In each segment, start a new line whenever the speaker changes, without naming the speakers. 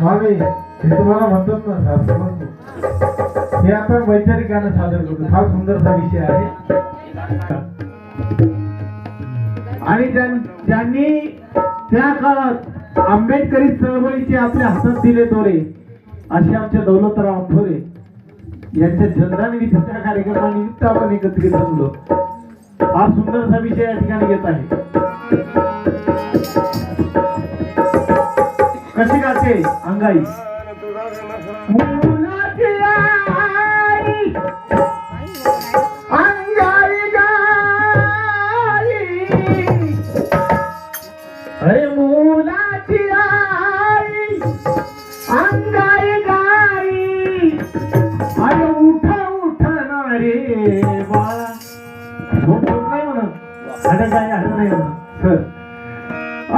मामी हे तुम्हाला म्हणतात ना शास्त्र हे आपण वैचारिक गाणं सादर करतो. फार सुंदरचा विषय आहे. आणि ज्यां- ज्यांनी त्या काळात आंबेडकरी चळवळीचे आपल्या हातात दिले दोरे. असे आमच्या दौलतराव थोरे यांच्या जन्मनिमित्ताच्या कार्यक्रमानिमित्त आपण एकत्रित जमलो हा सुंदरसा विषय या ठिकाणी घेत आहे. कशी गाते अंगाई?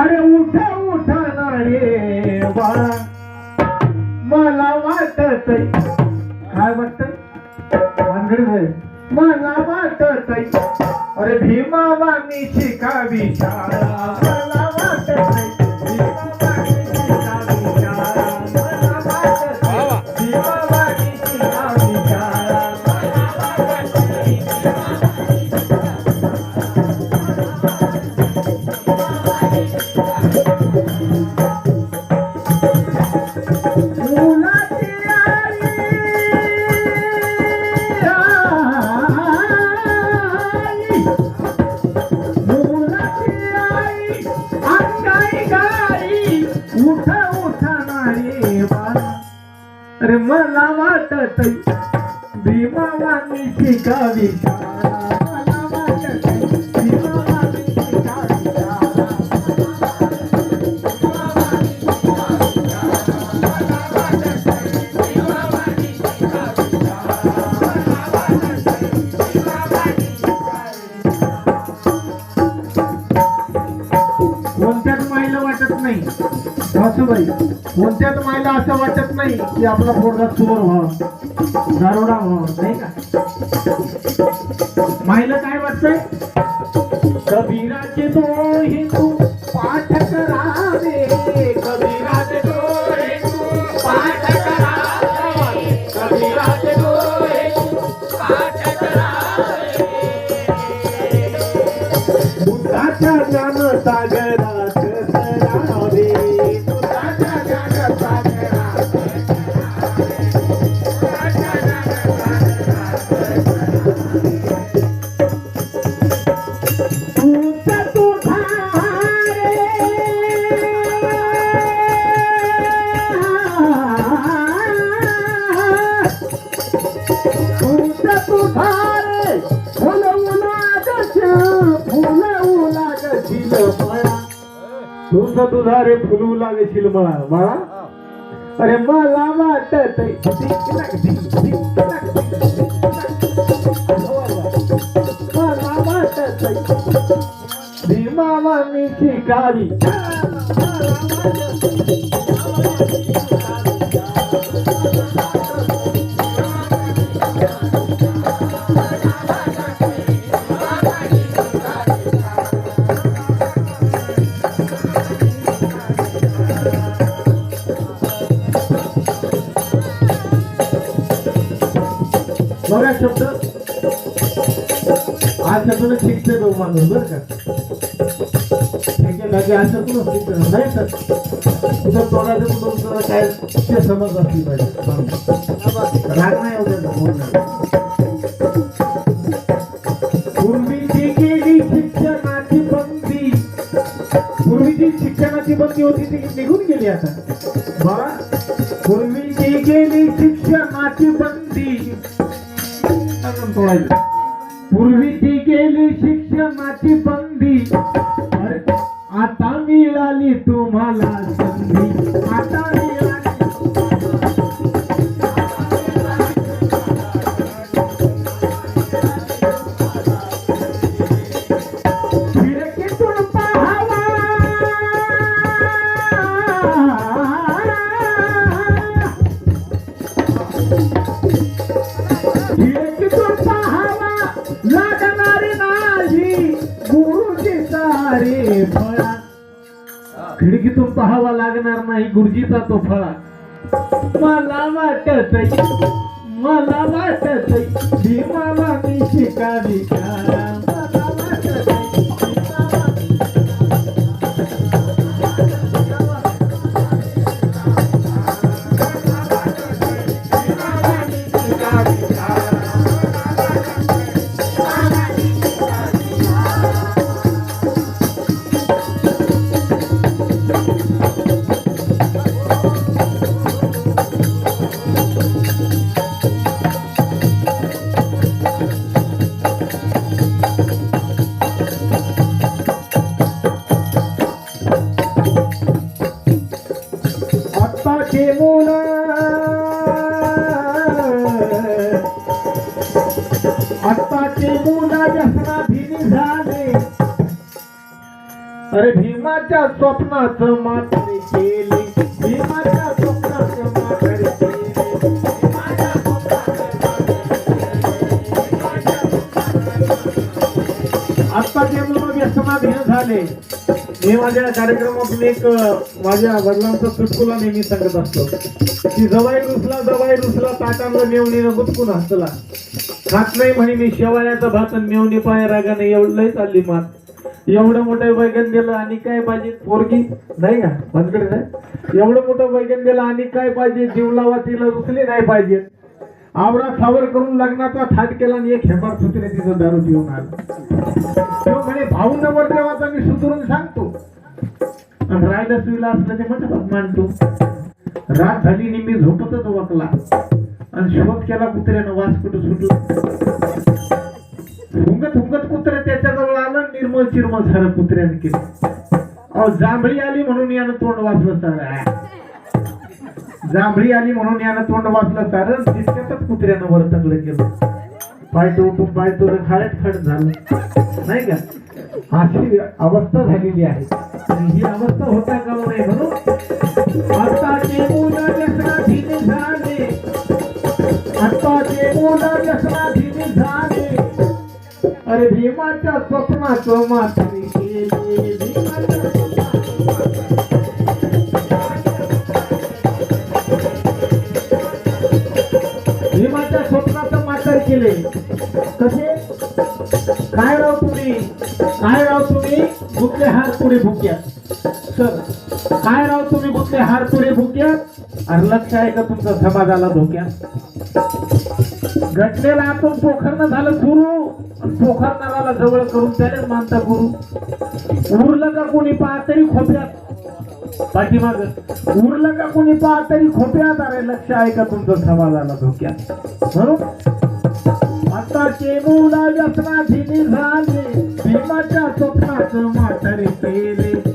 अरे उठ उठ नाही रे बाळा मला वाटत काय वाटत मला वाटत अरे भीमा वाणी शिकावी शाळा. मला वाटत तर मला वाटत भीमावानी शिकावी कोणत्याच मायला वाटत नाही. सासूबाई कोणत्याच मायला असं वाटत नाही की आपला पोरगा चोर व्हा दारोडा व्हा नाही का? माहिला काय वाटतंय? कबीराचे तो हिंदू पाठ करावे कबीराचे तो हिंदू पाठ करावे कबीराचे तो हिंदू पाठ करावे बुद्धाच्या ज्ञान सागरात तुझं तुझा रे फुलू लागशील मला मला अरे मला वाटत मला वाटत भीमावानी शिकावी बघा शब्द आज शब्द शिकते तो माणूस बर का? ठीक शिकते नाही तर तुझं तोंडाचं कुठं तुला काय? ते समज असली पाहिजे. राग नाही होत पूर्वीची गेली शिक्षणाची बंदी. पूर्वीची शिक्षणाची बंदी होती ती निघून गेली आता. बघा पूर्वीची गेली शिक्षणाची बंदी. आपण तोडायचं. पूर्वीची गेली शिक्षणाची बंदी आता मिळाली तुम्हाला संधी अरे फळा. खिडकीतून पाहावा लागणार नाही गुरुजीचा तो फळा. मला वाटत मला वाटत भीमाला मी शिकावी मला आत्ताचे मुलं आत्ताचे मुलं झाले. अरे भीमाच्या स्वप्नात मात्र केले. भीमाच्या स्वप्नात आत्ताचे मुलं व्यसनाधीन झाले. मी माझ्या कार्यक्रमातून एक माझ्या वडिलांचा चुटकुला नेहमी सांगत असतो. की जवाई रुसला जवाई रुसला ताटांना मेवणीनं गुतकून हसला खात नाही म्हणे मी शेवाळ्याचा भात मेवणी पाय रागाने एवढं लय चालली मात. एवढं मोठं वैगन दिलं आणि काय पाहिजे? पोरगी? नाही का? मनकडे नाही एवढं मोठं वैगन दिलं आणि काय पाहिजे? जीव लावा तिला रुसली नाही पाहिजे. आवरा सावर करून लग्नाचा थाट केला आणि एक हेबार सुत्रे तिथं दारू पिऊन आलो. म्हणे भाऊ नंबर देवाचा मी सुधरून सांगतो. आणि रायला सुईला असलं ते म्हणतात मानतो. रात झाली नि मी झोपतच वकला. आणि शोध केला कुत्र्यानं वास कुठं सुटला हुंगत हुंगत कुत्रे त्याच्याजवळ आलं निर्मळ चिरमळ झालं कुत्र्याने केलं. अहो जांभळी आली म्हणून यानं तोंड वाचलं सर जांभळी आली म्हणून यानं तोंड वाचलं कारण तितक्यातच कुत्र्यानं वर्तकलं गेलं पाय तो उठून पाय तो खायत खड झालं. नाही का? अशी अवस्था झालेली आहे. आणि ही अवस्था होता का हो नाही म्हणून? आताचे मुलं व्यसनाधीन झाले. आताचे मुलं व्यसनाधीन झाले. अरे भीमाच्या स्वप्नाचं माथरी केले. पुरे भुक्यात. तर काय राव तुम्ही गुतले हार पुरे भुक्यात? अरे लक्ष आहे का तुमचा समाजाला धोक्यात? घटनेला आपण पोखरणं झालं गुरु. आणि पोखरणाराला जवळ करून त्याने मानता गुरु. उरलं का कोणी पाहत तरी खोप्यात पाठीमाग. उरलं का कोणी पाहत तरी खोप्यात अरे लक्ष आहे का तुमचं समाजाला धोक्यात? म्हणून आता मुला व्यसनाधीनी झाले. भीमाच्या स्वप्नाचं म्हातारे पेले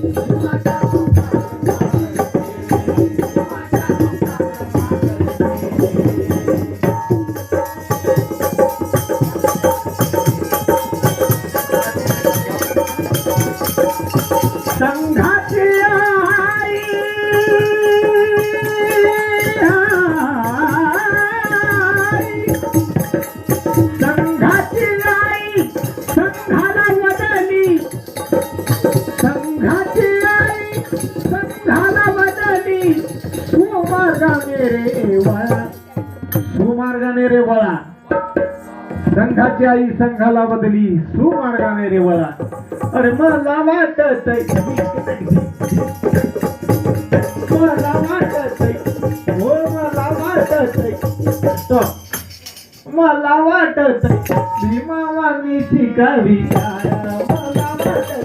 आई संघाला सुमार्गाने रे वळा. सुमार्गाने रे वळा. संघाची आई संघाला बदली सुमार्गाने रे वळा. अरे मला वाटत मला वाटत हो मला वाटत मला वाटत भीमावानी शिकावी. मला वाटत